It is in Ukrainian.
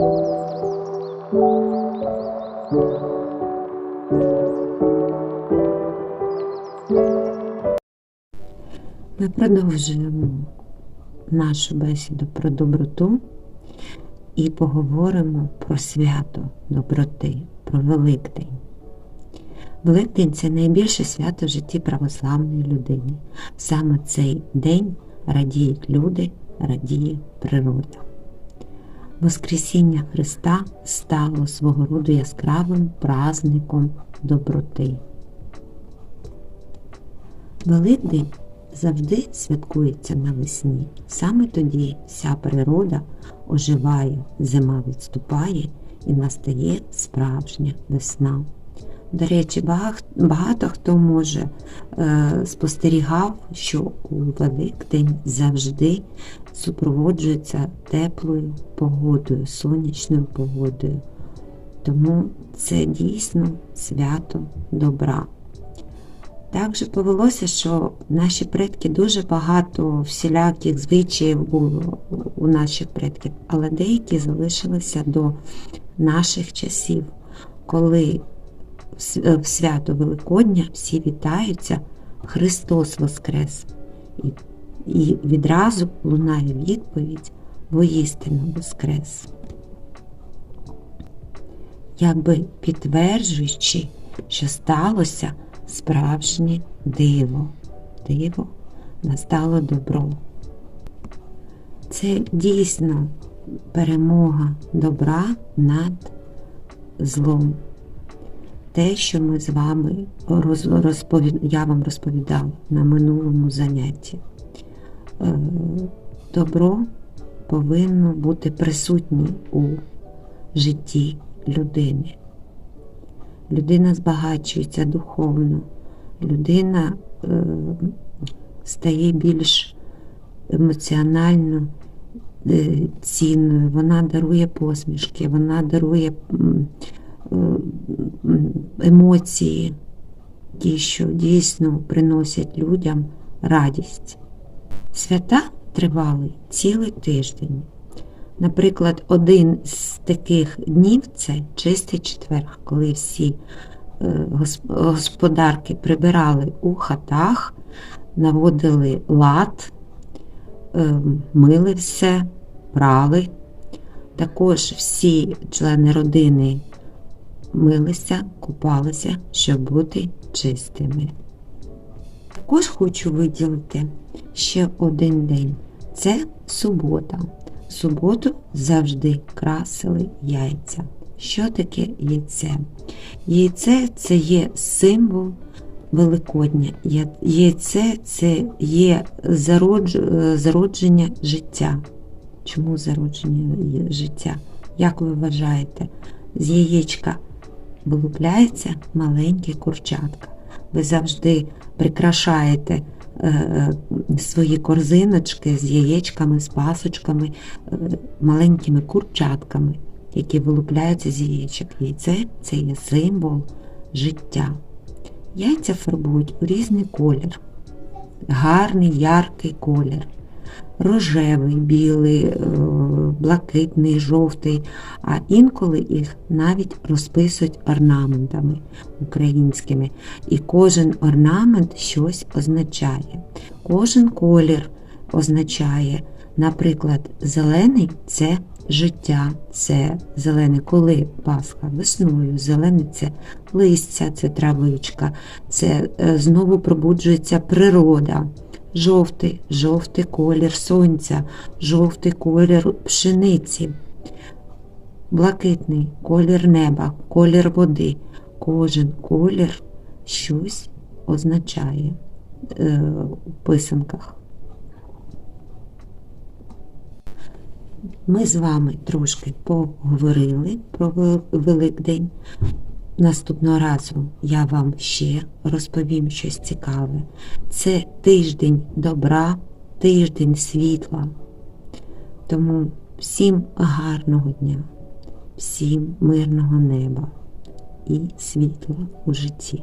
Ми продовжуємо нашу бесіду про доброту і поговоримо про свято доброти, про Великдень. Великдень це найбільше свято в житті православної людини. Саме цей день радіють люди, радіє природа. Воскресіння Христа стало свого роду яскравим праздником доброти. Великдень завжди святкується навесні. Саме тоді вся природа оживає, зима відступає і настає справжня весна. До речі, багато, хто може е, спостерігав, що у Великдень завжди супроводжується теплою погодою, сонячною погодою. Тому це дійсно свято добра. Так же повелося, що наші предки дуже багато всіляких звичаїв було у наших предків, але деякі залишилися до наших часів, коли в свято Великодня всі вітаються, Христос Воскрес. І, і відразу лунає відповідь воістину Воскрес. Якби підтверджуючи, що сталося справжнє диво. Диво настало добро. Це дійсно перемога добра над злом. Те, що ми з вами розповід... я вам розповідала на минулому занятті. Е, добро повинно бути присутнє у житті людини. Людина збагачується духовно, людина е, стає більш емоціонально е, цінною, вона дарує посмішки, вона дарує емоції, ті, що дійсно приносять людям радість. Свята тривали цілий тиждень. Наприклад, один з таких днів це чистий четвер, коли всі е, господарки прибирали у хатах, наводили лад, е, мили все, прали. Також всі члени родини милися, купалися, щоб бути чистими. Також хочу виділити ще один день це субота суботу завжди красили яйця. Що таке яйце? Яйце це є символ Великодня. Яйце це є зародження життя. Чому зародження життя? Як ви вважаєте, з яєчка вилупляється маленьке курчатка. Ви завжди прикрашаєте Е, свої корзиночки з яєчками, з пасочками, е, маленькими курчатками, які вилупляються з яєчок. Яйце це є символ життя. Яйця фарбують у різний колір, гарний яркий колір рожевий, білий, е, блакитний, жовтий, а інколи їх навіть розписують орнаментами українськими. І кожен орнамент щось означає. Кожен колір означає, наприклад, зелений це життя, це зелене, коли Пасха весною, зелене це листя, це травичка, це е, знову пробуджується природа жовтий, жовтий колір сонця, жовтий колір пшениці, блакитний колір неба, колір води. Кожен колір щось означає е, у писанках. Ми з вами трошки поговорили про Великдень. Наступного разу я вам ще розповім щось цікаве. Це тиждень добра, тиждень світла. Тому всім гарного дня, всім мирного неба і світла у житті.